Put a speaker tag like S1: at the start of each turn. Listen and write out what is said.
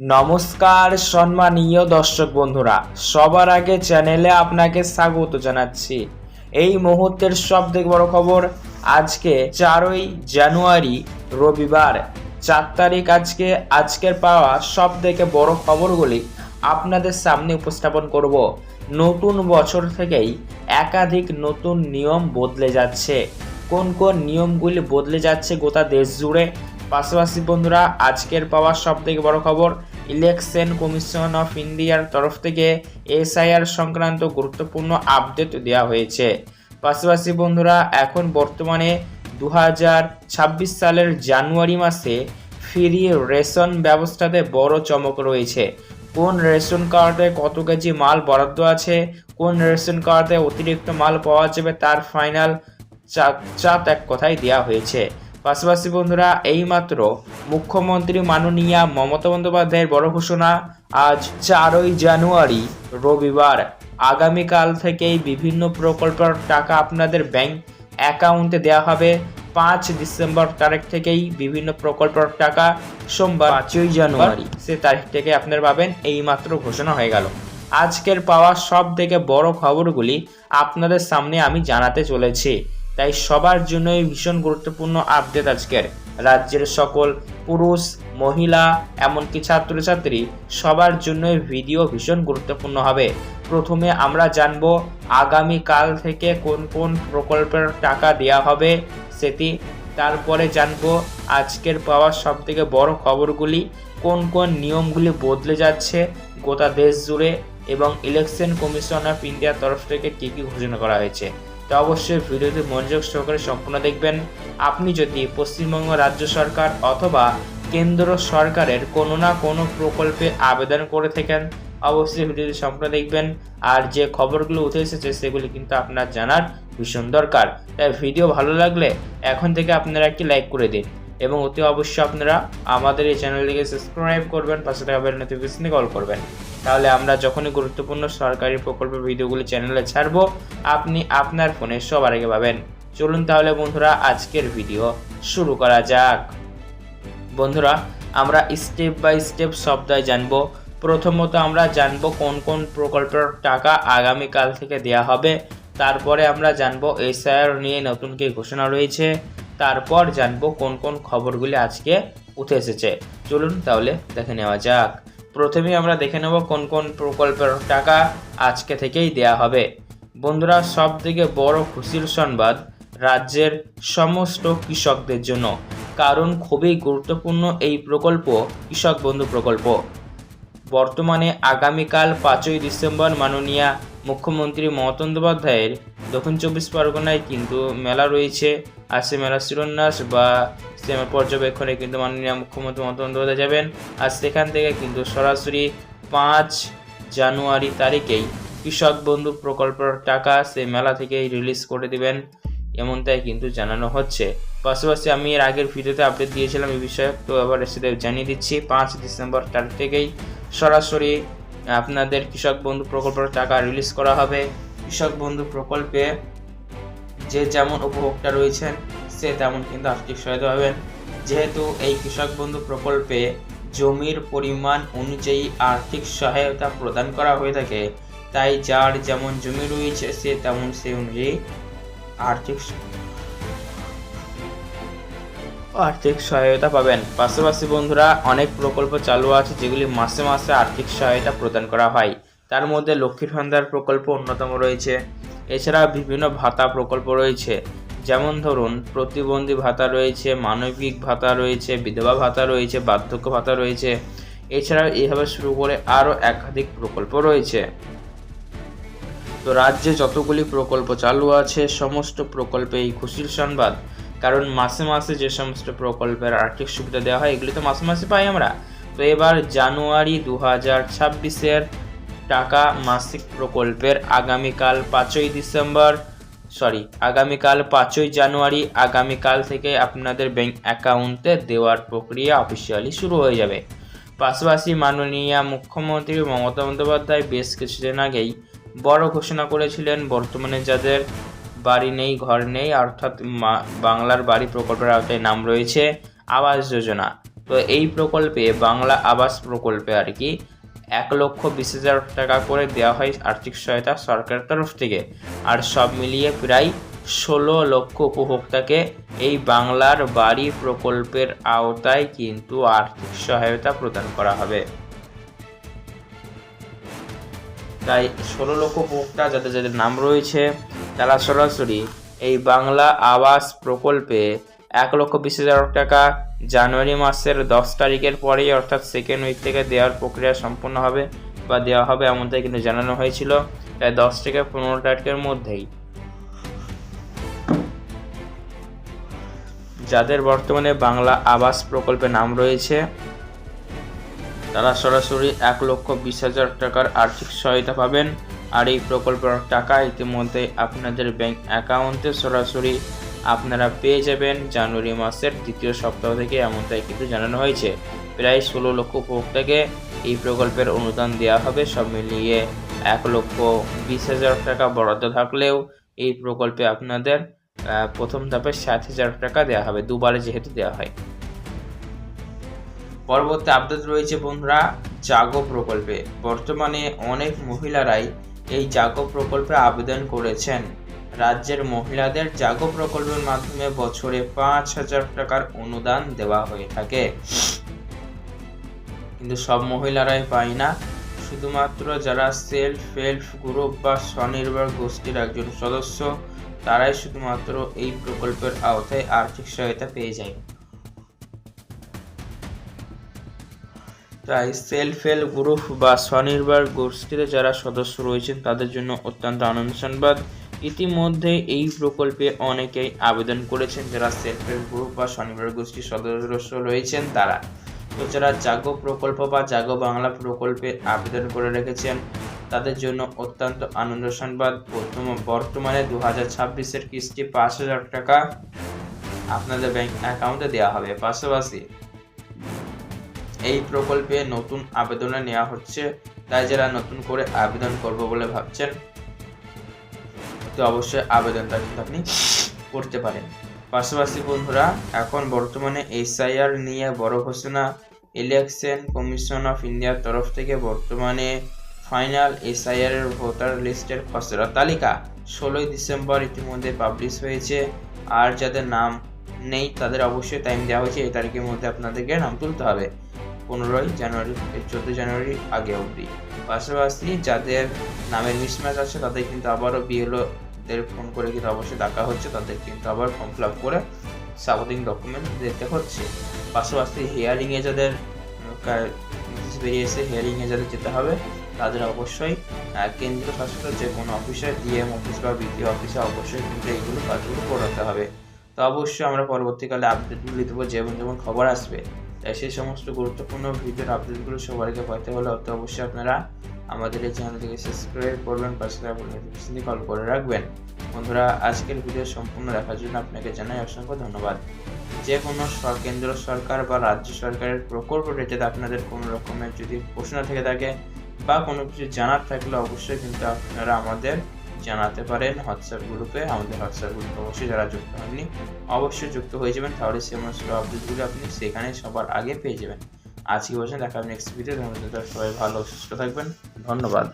S1: নমস্কার সম্মানীয় দর্শক বন্ধুরা, সবার আগে চ্যানেলে আপনাকে স্বাগত জানাচ্ছি। এই মুহূর্তের সব থেকে বড় খবর, আজকে চারই জানুয়ারি, রবিবার। চার তারিখ আজকে, আজকের পাওয়া সব থেকে বড় খবরগুলি আপনাদের সামনে উপস্থাপন করব। নতুন বছর থেকেই একাধিক নতুন নিয়ম বদলে যাচ্ছে। কোন কোন নিয়মগুলি বদলে যাচ্ছে গোটা দেশ জুড়ে? পাশাপাশি বন্ধুরা, আজকের পাওয়া সব থেকে বড় খবর ইলেকশন কমিশন অফ ইন্ডিয়ার তরফ থেকে এসআইআর সংক্রান্ত গুরুত্বপূর্ণ আপডেট দেওয়া হয়েছে। পাশাপাশি বন্ধুরা, এখন বর্তমানে দু সালের জানুয়ারি মাসে ফ্রি রেশন ব্যবস্থাতে বড় চমক রয়েছে। কোন রেশন কার্ডে কত কেজি মাল বরাদ্দ আছে, কোন রেশন কার্ডে অতিরিক্ত মাল পাওয়া যাবে তার ফাইনাল চাঁদ এক কথায় দেওয়া হয়েছে। পাশাপাশি বন্ধুরা, এইমাত্র মুখ্যমন্ত্রী মাননীয়া মমতা বন্দ্যোপাধ্যায়ের বড় ঘোষণা, আজ চারই জানুয়ারি, রবিবার। আগামীকাল থেকেই বিভিন্ন প্রকল্পের টাকা আপনাদের ব্যাংক অ্যাকাউন্টে দেওয়া হবে। পাঁচ ডিসেম্বর তারিখ থেকেই বিভিন্ন প্রকল্পের টাকা সোমবার পাঁচই জানুয়ারি সে তারিখ থেকে আপনারা পাবেন, এইমাত্র ঘোষণা হয়ে গেল। আজকের পাওয়া সব থেকে বড় খবরগুলি আপনাদের সামনে আমি জানাতে চলেছি। তাই সবার জন্যই ভীষণ গুরুত্বপূর্ণ আপডেট আজকের রাজ্যের সকল পুরুষ, মহিলা, এমনকি ছাত্রছাত্রী, সবার জন্যই ভিডিও ভীষণ গুরুত্বপূর্ণ হবে। প্রথমে আমরা জানব আগামীকাল থেকে কোন কোন প্রকল্পের টাকা দেওয়া হবে সেটি। তারপরে জানব আজকের পাওয়া সব থেকে বড় খবরগুলি, কোন কোন নিয়মগুলি বদলে যাচ্ছে গোটা দেশ জুড়ে এবং ইলেকশন কমিশন অফ ইন্ডিয়ার তরফ থেকে কী কী ঘোষণা করা হয়েছে। তো অবশ্যই ভিডিওটি মনোযোগ সহকারে সম্পূর্ণ দেখবেন। আপনি যদি পশ্চিমবঙ্গ রাজ্য সরকার অথবা কেন্দ্র সরকারের কোনো না কোনো প্রকল্পে আবেদন করে থাকেন, অবশ্যই ভিডিওটি সম্পূর্ণ দেখবেন। আর যে খবরগুলো উঠে এসেছে, সেগুলি কিন্তু আপনার জানার ভীষণ দরকার। তাই ভিডিও ভালো লাগলে এখন থেকে আপনারা একটি লাইক করে দিন। এবং অতি অবশ্যই আপনারা আমাদের এই চ্যানেলটিকে সাবস্ক্রাইব করবেন, পাশে থাকা বেল নোটিফিকেশনে কল করবেন। তাহলে আমরা যখনই গুরুত্বপূর্ণ সরকারি প্রকল্পের ভিডিওগুলি চ্যানেলে ছাড়ব, আপনি আপনার ফোনে সবার আগে পাবেন। চলুন তাহলে বন্ধুরা, আজকের ভিডিও শুরু করা যাক। বন্ধুরা, আমরা স্টেপ বাই স্টেপ সবটাই জানব। প্রথমত আমরা জানব কোন কোন প্রকল্পের টাকা আগামীকাল থেকে দেয়া হবে। তারপরে আমরা জানব এসআইআর নিয়ে নতুন কি ঘোষণা রয়েছে। তারপর জানব কোন কোন খবরগুলি আজকে উঠে এসেছে। চলুন তাহলে দেখে নেওয়া যাক। প্রথমে আমরা দেখে নেব কোন কোন প্রকল্পের টাকা আজকে থেকেই দেয়া হবে। বন্ধুরা সব থেকে বড় খুশির সংবাদ রাজ্যের সমস্ত কৃষকদের জন্য। কারণ খুবই গুরুত্বপূর্ণ এই প্রকল্প, কৃষক বন্ধু প্রকল্প। বর্তমানে আগামীকাল পাঁচই ডিসেম্বর মাননীয়া মুখ্যমন্ত্রী মমতা বন্দ্যোপাধ্যায়ের দক্ষিণ চব্বিশ পরগনায় কিন্তু মেলা রয়েছে। মেলার শিরোন্যাস বা সে পর্যবেক্ষণে কিন্তু মাননীয় মুখ্যমন্ত্রী মমতা বন্দ্যোপাধ্যায় যাবেন। আর সেখান থেকে কিন্তু সরাসরি পাঁচ জানুয়ারি তারিখেই কৃষক বন্ধু প্রকল্পের টাকা সে মেলা থেকেই রিলিজ করে দিবেন, এমনটাই কিন্তু জানানো হচ্ছে। পাশাপাশি আমি এর আগের ভিডিওতে আপডেট দিয়েছিলাম এই বিষয়ে তো আবার সেটা জানিয়ে দিচ্ছি। পাঁচ ডিসেম্বর তারিখ থেকেই সরাসরি আপনাদের কৃষক বন্ধু প্রকল্পের টাকা রিলিজ করা হবে। কৃষক বন্ধু প্রকল্পে যে যেমন উপভোক্তা রয়েছেন, সে তেমন কিন্তু আর্থিক সহায়তা পাবেন। যেহেতু এই কৃষক বন্ধু প্রকল্পে জমির পরিমাণ অনুযায়ী আর্থিক সহায়তা প্রদান করা হয়ে থাকে, তাই যার যেমন জমি রয়েছে, সে তেমন সেই অনুযায়ী আর্থিক আর্থিক সহায়তা পাবেন। পাশাপাশি বন্ধুরা, অনেক প্রকল্প চালু আছে যেগুলি মাসে মাসে আর্থিক সহায়তা প্রদান করা হয়। তার মধ্যে লক্ষ্মীর ভান্ডার প্রকল্প অন্যতম রয়েছে। এছাড়া বিভিন্ন ভাতা প্রকল্প রয়েছে। যেমন ধরুন, প্রতিবন্ধী ভাতা রয়েছে, মানবিক ভাতা রয়েছে, বিধবা ভাতা রয়েছে, বার্ধক্য ভাতা রয়েছে। এছাড়া এইভাবে শুরু করে আরও একাধিক প্রকল্প রয়েছে। তো রাজ্যে যতগুলি প্রকল্প চালু আছে, সমস্ত প্রকল্পে এই খুশির সংবাদ। কারণ মাসে মাসে যে সমস্ত প্রকল্পের আর্থিক সুবিধা দেওয়া হয়, এগুলি তো মাসে মাসে পাই আমরা। তো এবার জানুয়ারি দু হাজার ছাব্বিশের টাকা মাসিক প্রকল্পের আগামীকাল পাঁচই ডিসেম্বর সরি আগামীকাল পাঁচই জানুয়ারি, আগামীকাল থেকে আপনাদের ব্যাংক অ্যাকাউন্টে দেওয়ার প্রক্রিয়া অফিসিয়ালি শুরু হয়ে যাবে। পাশাপাশি মাননীয় মুখ্যমন্ত্রী মমতা বন্দ্যোপাধ্যায় বেশ কিছুদিন আগেই বড় ঘোষণা করেছিলেন, বর্তমানে যাদের বাড়ি নেই, ঘর নেই, অর্থাৎ বাংলার বাড়ি প্রকল্পের আওতায় নাম রয়েছে আবাস যোজনা। তো এই প্রকল্পে বাংলা আবাস প্রকল্পে আর কি এক লক্ষ বিশ হাজার টাকা করে দেওয়া হয় আর্থিক সহায়তা সরকারের তরফ থেকে। আর সব মিলিয়ে প্রায় ষোলো লক্ষ উপভোক্তাকে এই বাংলার বাড়ি প্রকল্পের আওতায় কিন্তু আর্থিক সহায়তা প্রদান করা হবে। তাই ষোলো লক্ষ উপভোক্তা যাদের যাদের নাম রয়েছে, তারা সরাসরি এই বাংলা আবাস প্রকল্পে এক লক্ষ বিশ হাজার টাকা জানুয়ারি মাসের দশ তারিখের পরেই অর্থাৎ সেকেন্ড উইক থেকে দেওয়ার প্রক্রিয়া সম্পূর্ণ হবে বা দেওয়া হবে এমনটাই কিন্তু জানানো হয়েছিল তাই দশ থেকে পনেরো তারিখের মধ্যেই। যাদের বর্তমানে বাংলা আবাস প্রকল্পে নাম রয়েছে, তারা সরাসরি এক লক্ষ বিশ হাজার টাকার আর্থিক সহায়তা পাবেন। আর এই প্রকল্পের টাকা ইতিমধ্যে আপনাদের ব্যাংক অ্যাকাউন্টে সরাসরি আপনারা পেয়ে যাবেন জানুয়ারি মাসের দ্বিতীয় সপ্তাহ থেকে, এমনটাই কিন্তু জানানো হয়েছে। প্রায় ষোলো লক্ষ উপভোক্তাকে এই প্রকল্পের অনুদান দেওয়া হবে। সব মিলিয়ে এক লক্ষ বিশ হাজার টাকা বরাদ্দ থাকলেও এই প্রকল্পে আপনাদের প্রথম ধাপে সাত হাজার টাকা দেওয়া হবে। দুবারে যেহেতু দেওয়া হয়। পরবর্তী আপডেট রয়েছে বন্ধুরা, জাগো প্রকল্পে। বর্তমানে অনেক মহিলারাই এই জাগো প্রকল্পে আবেদন করেছেন। রাজ্যের মহিলাদের জাগো প্রকল্পের মাধ্যমে বছরে পাঁচ হাজার টাকার অনুদান দেওয়া হয়ে থাকে। কিন্তু সব মহিলারাই পায় না। শুধুমাত্র যারা সেলফ হেল্প গ্রুপ বা স্বনির্ভর গোষ্ঠীর একজন সদস্য, তারাই শুধুমাত্র এই প্রকল্পের আওতায় আর্থিক সহায়তা পেয়ে যায়। তাই সেলফ হেল্প গ্রুপ বা স্বনির্ভর গোষ্ঠীতে যারা সদস্য রয়েছেন, তাদের জন্য অত্যন্ত আনন্দ সংবাদ ইতিমধ্যে এই প্রকল্পে অনেকেই আবেদন করেছেন যারা সেলফ হেল্প গ্রুপ বা স্বনির্ভর গোষ্ঠীর সদস্য রয়েছেন তারা। তো যারা জাগো প্রকল্প বা জাগো বাংলা প্রকল্পে আবেদন করে রেখেছেন। তাদের জন্য অত্যন্ত আনন্দ সংবাদ। বর্তম- বর্তমানে দু হাজার ছাব্বিশের কিস্তি পাঁচ হাজার টাকা আপনাদের ব্যাংক অ্যাকাউন্টে দেওয়া হবে। পাশাপাশি এই প্রকল্পে নতুন আবেদনে নেওয়া হচ্ছে। তাই যারা নতুন করে আবেদন করব বলে ভাবছেন তো অবশ্যই আবেদনটা কিন্তু আপনি করতে পারেন। পাশাপাশি বন্ধুরা, এখন বর্তমানে এসআইআর নিয়ে বড় ঘোষণা। ইলেকশন কমিশন অফ ইন্ডিয়ার তরফ থেকে বর্তমানে ফাইনাল এসআইআর এর ভোটার লিস্টের খসড়া তালিকা ষোলোই ডিসেম্বর ইতিমধ্যে পাবলিশ হয়েছে। আর যাদের নাম নেই, তাদের অবশ্যই টাইম দেওয়া হয়েছে। এই তারিখের মধ্যে আপনাদেরকে নাম তুলতে হবে। পনেরোই জানুয়ারি চোদ্দোই জানুয়ারি আগে অবধি। পাশাপাশি যাদের নামের মিসম্যাচ আছে, তাদের কিন্তু আবারও বিএলও দের ফোন করে কিন্তু অবশ্যই ডাকা হচ্ছে তাদের কিন্তু আবার ফর্ম ফিল আপ করে সাপোর্টিং ডকুমেন্ট দিতে হচ্ছে। পাশাপাশি হিয়ারিংয়ে যাদের নোটিশ বেরিয়েছে হিয়ারিংয়ে যাদের যেতে হবে তাদের অবশ্যই আহ, কেন্দ্রীয় শাসিত যে কোনো অফিসে ডিএম অফিস বা বিডিও অফিসে অবশ্যই কিন্তু এইগুলো কাজগুলো করাতে হবে। তো অবশ্যই আমরা পরবর্তীকালে আপডেটগুলো দেবো যেমন যেমন খবর আসবে। তাই সেই সমস্ত গুরুত্বপূর্ণ ভিডিওর আপডেটগুলো আগে পেতে হলে অত অবশ্যই আপনারা আমাদের এই চ্যানেলটিকে সাবস্ক্রাইব করবেন, পাশে থাকা কল করে রাখবেন। বন্ধুরা, আজকের ভিডিও সম্পূর্ণ দেখার জন্য আপনাকে জানাই অসংখ্য ধন্যবাদ। যে কোনো কেন্দ্র সরকার বা রাজ্য সরকারের প্রকল্প রিলেটেড আপনাদের কোনো রকমের যদি প্রশ্ন থেকে থাকে বা কোনো কিছু জানার থাকলে অবশ্যই কিন্তু আপনারা আমাদের জানাতে পারেন হোয়াটসঅ্যাপ গ্রুপে আমাদের হোয়াটসঅ্যাপ গ্রুপে অবশ্যই যারা যুক্ত হননি, অবশ্যই যুক্ত হয়ে যাবেন। তাহলে সেই সমস্ত আপডেটগুলো আপনি সেখানে সবার আগে পেয়ে যাবেন। আজকে বসে দেখা নেক্সট ভিডিও সবাই ভালো সুস্থ থাকবেন ধন্যবাদ।